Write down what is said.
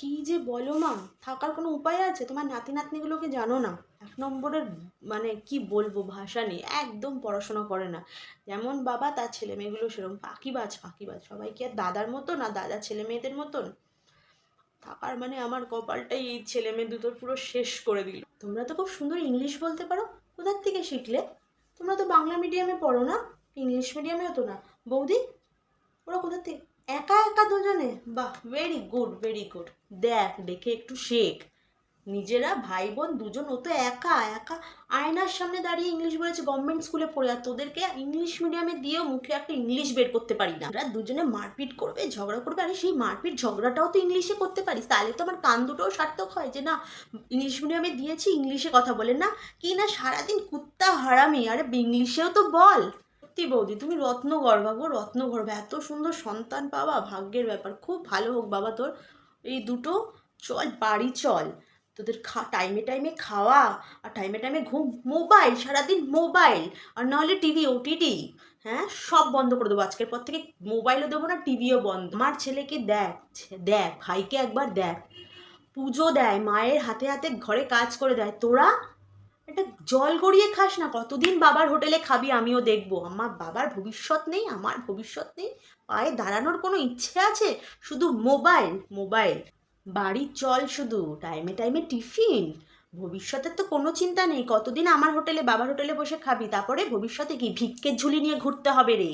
কি যে বলো মা থাকার কোনো উপায় আছে? তোমার নাতি নাতনিগুলোকে জানো না? এক নম্বরের মানে কি বলব ভাষা নেই। একদম পড়াশোনা করে না। যেমন বাবা তার ছেলে মেয়েগুলো সেরকম ফাঁকিবাজ ফাঁকিবাজ সবাই কি আর দাদার মতো না দাদা ছেলে মেয়েদের মতন? থাকার মানে আমার কপালটাই এই ছেলে মেয়ে দুটোর পুরো শেষ করে দিল। তোমরা তো খুব সুন্দর ইংলিশ বলতে পারো। কোথার থেকে শিখলে? তোমরা তো বাংলা মিডিয়ামে পড়ো না? ইংলিশ মিডিয়ামেও তো না। বৌদি, ওরা কোথা থেকে একা একা দুজনে? বাহ ভেরি গুড ভেরি গুড দেখ, দেখে একটু শেখ। নিজেরা ভাই বোন দুজন, ও তো একা একা আয়নার সামনে দাঁড়িয়ে ইংলিশ বলেছে, গভর্নমেন্ট স্কুলে পড়ে আর তোদেরকে ইংলিশ মিডিয়ামে দিয়েও মুখে একটা ইংলিশ বের করতে পারি না। ওরা দুজনে মারপিট করবে, ঝগড়া করবে, আরে সেই মারপিট ঝগড়াটাও তো ইংলিশে করতে পারিস। তাহলে তো আমার কান দুটোও সার্থক হয় যে, না, ইংলিশ মিডিয়ামে দিয়েছি, ইংলিশে কথা বলে। না, কি না সারাদিন কুত্তা হারামি, আরে ইংলিশেও তো বল। সত্যি বৌদি, তুমি রত্ন গর্বা গো রত্ন গর্বা এত সুন্দর সন্তান পাওয়া ভাগ্যের ব্যাপার। খুব ভালো হোক বাবা তোর। এই দুটো, চল, বাড়ি চল। তোদের খা টাইমে টাইমে খাওয়া, আর টাইমে টাইমে ঘুম। মোবাইল, সারাদিন মোবাইল। আর নাহলে টিভি ওটিটি হ্যাঁ সব বন্ধ করে দেবো। আজকের পর থেকে মোবাইলও দেবো না টিভিও বন্ধ। আমার ছেলেকে দেখ দেখ, ভাইকে একবার দেখ। পুজো দেয়, মায়ের হাতে হাতে ঘরে কাজ করে দেয়। তোরা একটা জল গড়িয়ে খাস না, কতদিন বাবার হোটেলে খাবি আমিও দেখব। আমার বাবার ভবিষ্যৎ নেই, আমার ভবিষ্যৎ নেই। পায়ে দাঁড়ানোর কোনো ইচ্ছে আছে? শুধু মোবাইল মোবাইল। বাড়ির চল শুধু, টাইমে টাইমে টিফিন। ভবিষ্যতের তো কোনো চিন্তা নেই, কতদিন আমার হোটেলে, বাবার হোটেলে বসে খাবি? তারপরে ভবিষ্যতে কি ভিক্ষের ঝুলি নিয়ে ঘুরতে হবে রে?